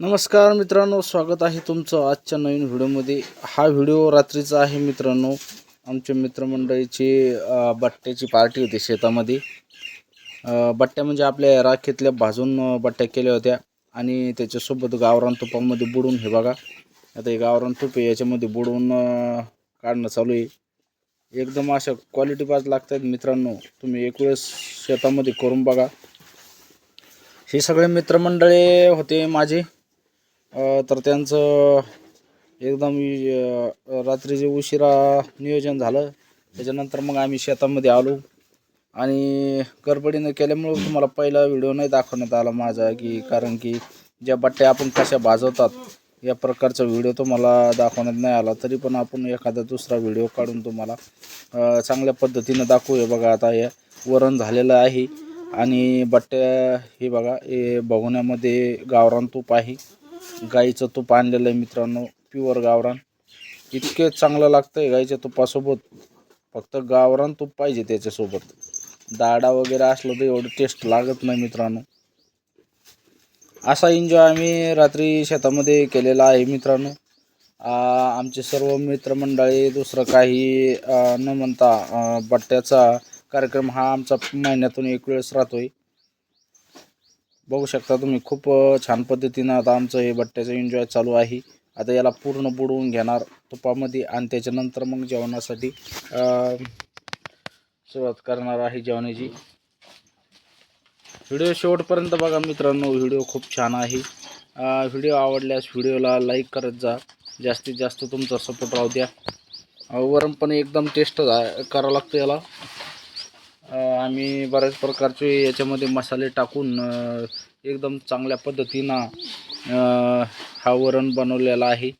नमस्कार मित्रांनो स्वागत आहे तुमचं आजच्या नवीन व्हिडिओमध्ये. हा व्हिडिओ रात्रीचा आहे मित्रांनो आमच्या मित्रमंडळीची बट्ट्याची पार्टी होती शेतामध्ये. बट्ट्या म्हणजे आपल्या राखेतल्या भाजून बट्ट्या केल्या होत्या. आणि त्याच्यासोबत गावरान तुपामध्ये बुडून हे बघा. आता हे गावरान तूप आहे याच्यामध्ये बुडवून काढणं चालू आहे. एकदम अशा क्वालिटी पाच लागतात मित्रांनो. तुम्ही एक वेळेस शेतामध्ये करून बघा. हे सगळे मित्रमंडळी होते माझे. तर त्यांचं एकदम रात्री रात्रीचे उशिरा नियोजन झालं त्याच्यानंतर मग आम्ही शेतामध्ये आलो. आणि गडबडीनं केल्यामुळं तुम्हाला पहिला व्हिडिओ नाही दाखवण्यात आला माझा की कारण की ज्या बट्ट्या आपण कशा भाजवतात या प्रकारचा व्हिडिओ तुम्हाला दाखवण्यात नाही आला. तरी पण आपण एखादा दुसरा व्हिडिओ काढून तुम्हाला चांगल्या पद्धतीनं दाखवूया. बघा आता हे वरण झालेलं आहे. आणि बट्ट्या हे बघा हे बघण्यामध्ये गावरान तूप आहे. गाईचं तूप आणलेलं आहे मित्रांनो प्युअर गावरान. इतके चांगलं लागतं आहे गाईच्या तुपासोबत. फक्त गावरान तूप पाहिजे त्याच्यासोबत. दाडा वगैरे असलं तर एवढं टेस्ट लागत नाही मित्रांनो. असा एन्जॉय आम्ही रात्री शेतामध्ये केलेला आहे मित्रांनो. आमचे सर्व मित्रमंडळी दुसरं काही न म्हणता बट्ट्याचा कार्यक्रम हा आमचा महिन्यातून एक वेळेस राहतोय. बघू शकता तुम्ही खूप छान पद्धतीनं आता आमचं हे बट्ट्याचं एन्जॉय चालू आहे. आता याला पूर्ण बुडवून घेणार तुपामध्ये आणि त्याच्यानंतर मग जेवणासाठी सुरुवात करणार आहे जेवणाची. व्हिडिओ शेवटपर्यंत बघा मित्रांनो व्हिडिओ खूप छान आहे. व्हिडिओ आवडल्यास व्हिडिओला लाईक करत जा. जास्तीत जास्त तुमचा सपोर्ट राहू द्या. वरण पण एकदम टेस्ट करावं लागतं याला. आम्ही बऱ्याच प्रकारचे याच्यामध्ये मसाले टाकून एकदम चांगल्या पद्धतीनं हा वरण बनवलेला आहे.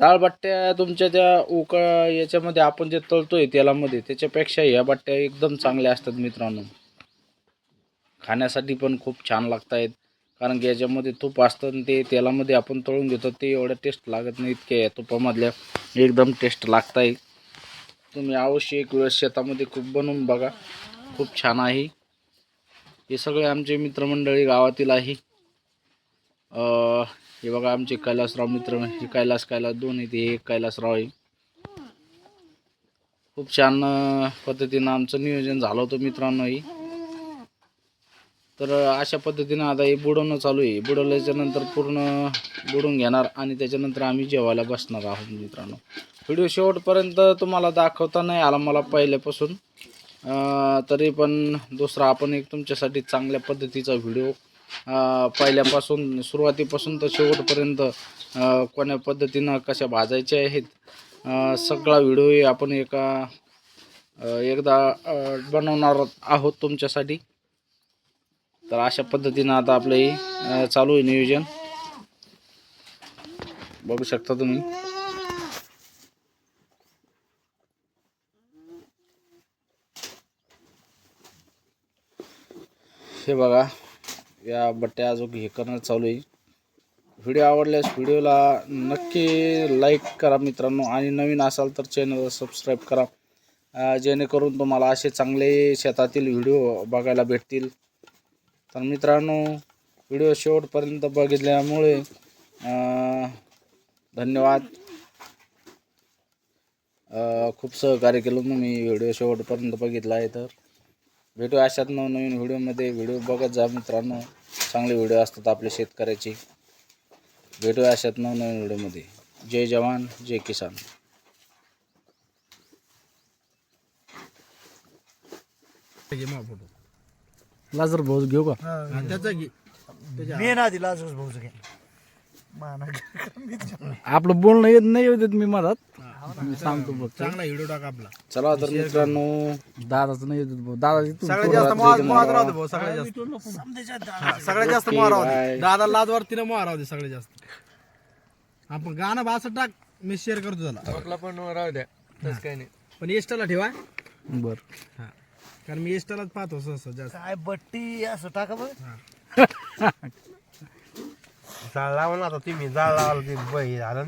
डाळबाट्ट्या तुमच्या त्या उकळ याच्यामध्ये आपण जे तळतो आहे तेलामध्ये त्याच्यापेक्षा ह्या बट्ट्या एकदम चांगल्या असतात मित्रांनो. खाण्यासाठी पण खूप छान लागत आहेत कारण की याच्यामध्ये तूप असतं आणि ते तेलामध्ये आपण तळून घेतो ते एवढं टेस्ट लागत नाही इतक्या या तुपामधल्या. एकदम टेस्ट लागत आहे तुम्ही अवश्य एक वेळेस शेतामध्ये खूप बनवून बघा. खूप छान आहे. हे सगळे आमचे मित्रमंडळी गावातील आहे. हे बघा आमचे कैलासराव मित्र हे कैलास कैलास दोन आहे ते एक कैलासराव आहे. खूप छान पद्धतीनं आमचं नियोजन झालं होतं मित्रांनोही तर अशा पद्धतीनं आता हे बुडवणं चालू आहे. बुडवल्याच्या नंतर पूर्ण बुडून घेणार आणि त्याच्यानंतर आम्ही जेवायला बसणार आहोत मित्रांनो. व्हिडिओ शेवटपर्यंत तुम्हाला दाखवता नाही आला मला पहिल्यापासून. तरी पण दुसरा आपण एक तुमच्यासाठी चांगल्या पद्धतीचा व्हिडिओ पहिल्यापासून सुरुवातीपासून तर शेवटपर्यंत कोण्या पद्धतीनं कशा भाजायच्या आहेत सगळा व्हिडिओ आपण एका एकदा बनवणार आहोत तुमच्यासाठी. तर अशा पद्धतीनं आता आपलं हे चालू आहे नियोजन. बघू शकता तुम्ही. हे बघा या बट्ट्या अजून हे करणं चालू आहे. व्हिडिओ आवडल्यास व्हिडिओला नक्की लाईक करा मित्रांनो आणि नवीन असाल तर चॅनलला सबस्क्राईब करा. जेणेकरून तुम्हाला असे चांगले शेतातील व्हिडिओ बघायला भेटतील. तर मित्रांनो व्हिडिओ शेवटपर्यंत बघितल्यामुळे धन्यवाद. खूप सहकार्य केलं मी व्हिडिओ शेवटपर्यंत बघितला आहे तर. भेटू अशात नवनवीन व्हिडिओमध्ये. व्हिडिओ बघत जा मित्रांनो. चांगले व्हिडिओ असतात आपले शेतकऱ्याचे. भेटू अशात नवनवीन व्हिडिओमध्ये. जय जवान जय किसान. लाजर भाऊ घेऊ का? त्याचा घे. मी ना दिला भाऊच घ्या माना आपलं बोलणं येत नाही येत मी मधात. मी सांगतो बघ चांगला व्हिडिओ टाक आपला. चला तर मित्रांनो दादाचं नाही येत भाऊ. दादा सगळ्यात जास्त मोहात मोहात भाऊ सगळ्यात जास्त. हा, सगळ्यात जास्त मोहा राहू बाय. दे दादा लाजवर तिने मोहा राहू दे सगळ्यात जास्त. आपण गाणं बासं टाक मी शेअर करतो त्याला पण राहू द्या तसं काही नाही. पण एस्टाला ठेवा बर. हा. कारण मी एस्टालाच पाहतो सहसा जास्त. काय बट्टी असं टाका बघ जाळ लावा ना आता तुम्ही जाळ लावायला ते बाई झालं